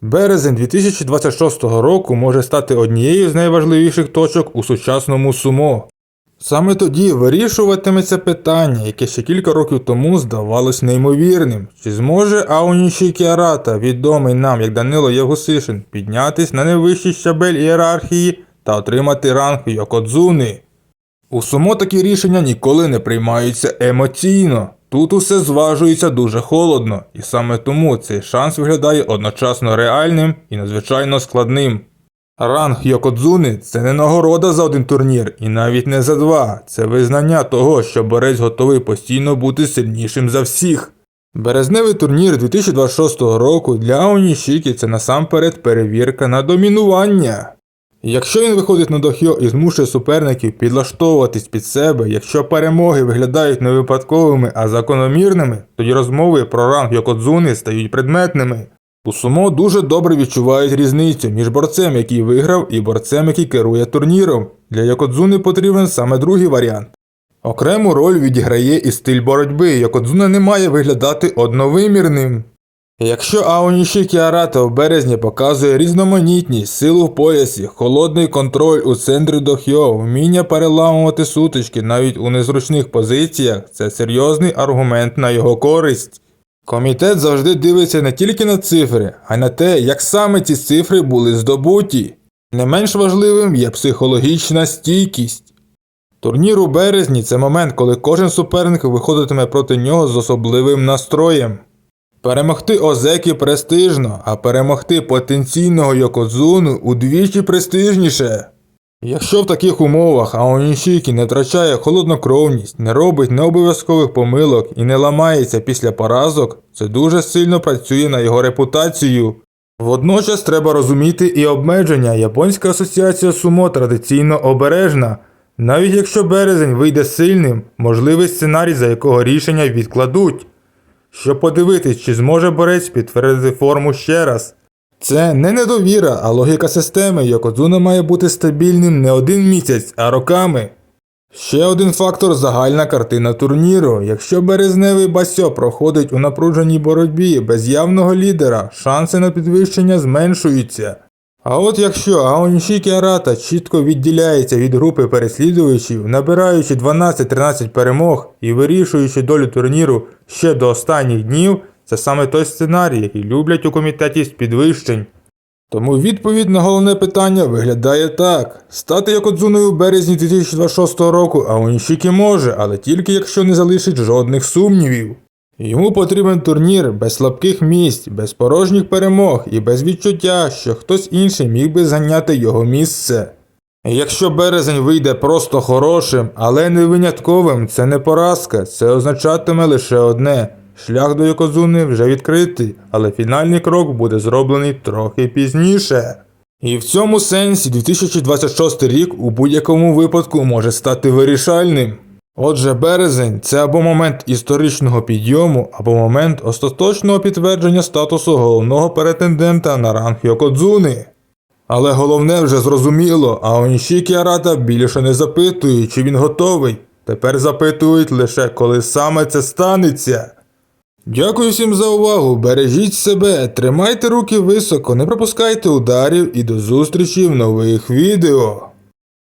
Березень 2026 року може стати однією з найважливіших точок у сучасному сумо. Саме тоді вирішуватиметься питання, яке ще кілька років тому здавалось неймовірним. Чи зможе Ауніші Кіарата, відомий нам як Данило Євгусишин, піднятись на найвищий щабель ієрархії та отримати ранг Йокодзуни? У сумо такі рішення ніколи не приймаються емоційно. Тут усе зважується дуже холодно, і саме тому цей шанс виглядає одночасно реальним і надзвичайно складним. Ранг Йокодзуни це не нагорода за один турнір і навіть не за два. Це визнання того, що борець готовий постійно бути сильнішим за всіх. Березневий турнір 2026 року для Аонішікі це насамперед перевірка на домінування. Якщо він виходить на дохьо і змушує суперників підлаштовуватись під себе, якщо перемоги виглядають не випадковими, а закономірними, тоді розмови про ранг Йокодзуни стають предметними. У сумо дуже добре відчувають різницю між борцем, який виграв, і борцем, який керує турніром. Для Йокодзуни потрібен саме другий варіант. Окрему роль відіграє і стиль боротьби. Йокодзуна не має виглядати одновимірним. Якщо Аоніші Кіарата в березні показує різноманітність, силу в поясі, холодний контроль у центрі дохьо, вміння переламувати сутички навіть у незручних позиціях, це серйозний аргумент на його користь. Комітет завжди дивиться не тільки на цифри, а й на те, як саме ці цифри були здобуті. Не менш важливим є психологічна стійкість. Турнір у березні це момент, коли кожен суперник виходитиме проти нього з особливим настроєм. Перемогти Озекі престижно, а перемогти потенційного Йокодзуну удвічі престижніше. Якщо в таких умовах Аонішікі не втрачає холоднокровність, не робить необов'язкових помилок і не ламається після поразок, це дуже сильно працює на його репутацію. Водночас треба розуміти і обмеження. Японська асоціація сумо традиційно обережна. Навіть якщо березень вийде сильним, можливий сценарій, за якого рішення відкладуть. Щоб подивитись, чи зможе борець підтвердити форму ще раз. Це не недовіра, а логіка системи. Йокодзуна має бути стабільним не один місяць, а роками. Ще один фактор загальна картина турніру. Якщо березневий басьо проходить у напруженій боротьбі без явного лідера, шанси на підвищення зменшуються. А от якщо Аоніші Кіарата чітко відділяється від групи переслідувачів, набираючи 12-13 перемог і вирішуючи долю турніру ще до останніх днів, це саме той сценарій, який люблять у комітеті з підвищень. Тому відповідь на головне питання виглядає так: стати Якодзуною у березні 2026 року Аонішікі може, але тільки якщо не залишить жодних сумнівів. Йому потрібен турнір без слабких місць, без порожніх перемог і без відчуття, що хтось інший міг би зайняти його місце. Якщо березень вийде просто хорошим, але не винятковим, це не поразка, це означатиме лише одне. Шлях до Йокозуни вже відкритий, але фінальний крок буде зроблений трохи пізніше. І в цьому сенсі 2026 рік у будь-якому випадку може стати вирішальним. Отже, березень це або момент історичного підйому, або момент остаточного підтвердження статусу головного претендента на ранг Йокодзуни. Але головне вже зрозуміло, а Оніші Арата більше не запитують, чи він готовий. Тепер запитують лише коли саме це станеться. Дякую всім за увагу. Бережіть себе, тримайте руки високо, не пропускайте ударів і до зустрічі в нових відео.